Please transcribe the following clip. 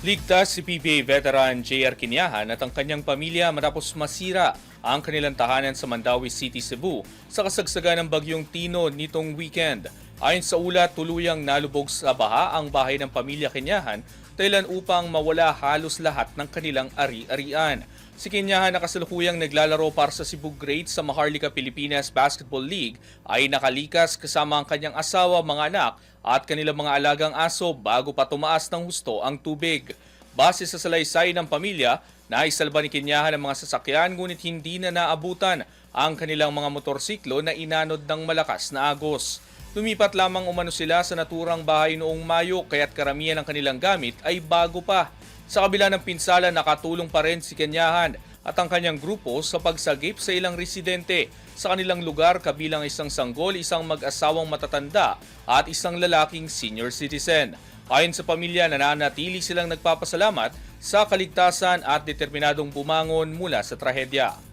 Ligtas si PBA veteran JR Kinyahan at ang kanyang pamilya matapos masira ang kanilang tahanan sa Mandawi City, Cebu sa kasagsagan ng bagyong Tino nitong weekend. Ayon sa ulat, tuluyang nalubog sa baha ang bahay ng pamilya Kinyahan dahilan upang mawala halos lahat ng kanilang ari-arian. Si Kinyahan na kasalukuyang naglalaro para sa Cebu Great sa Maharlika Pilipinas Basketball League ay nakalikas kasama ang kanyang asawa, mga anak at kanilang mga alagang aso bago pa tumaas ng husto ang tubig. Base sa salaysay ng pamilya, naisalba ni Kinyahan ang mga sasakyan ngunit hindi na naabutan ang kanilang mga motorsiklo na inanod ng malakas na agos. Lumipat lamang umano sila sa naturang bahay noong Mayo kaya't karamihan ng kanilang gamit ay bago pa. Sa kabila ng pinsala, nakatulong pa rin si Kenyahan at ang kanyang grupo sa pagsagip sa ilang residente sa kanilang lugar kabilang isang sanggol, isang mag-asawang matatanda at isang lalaking senior citizen. Ayon sa pamilya, nananatili silang nagpapasalamat sa kaligtasan at determinadong bumangon mula sa trahedya.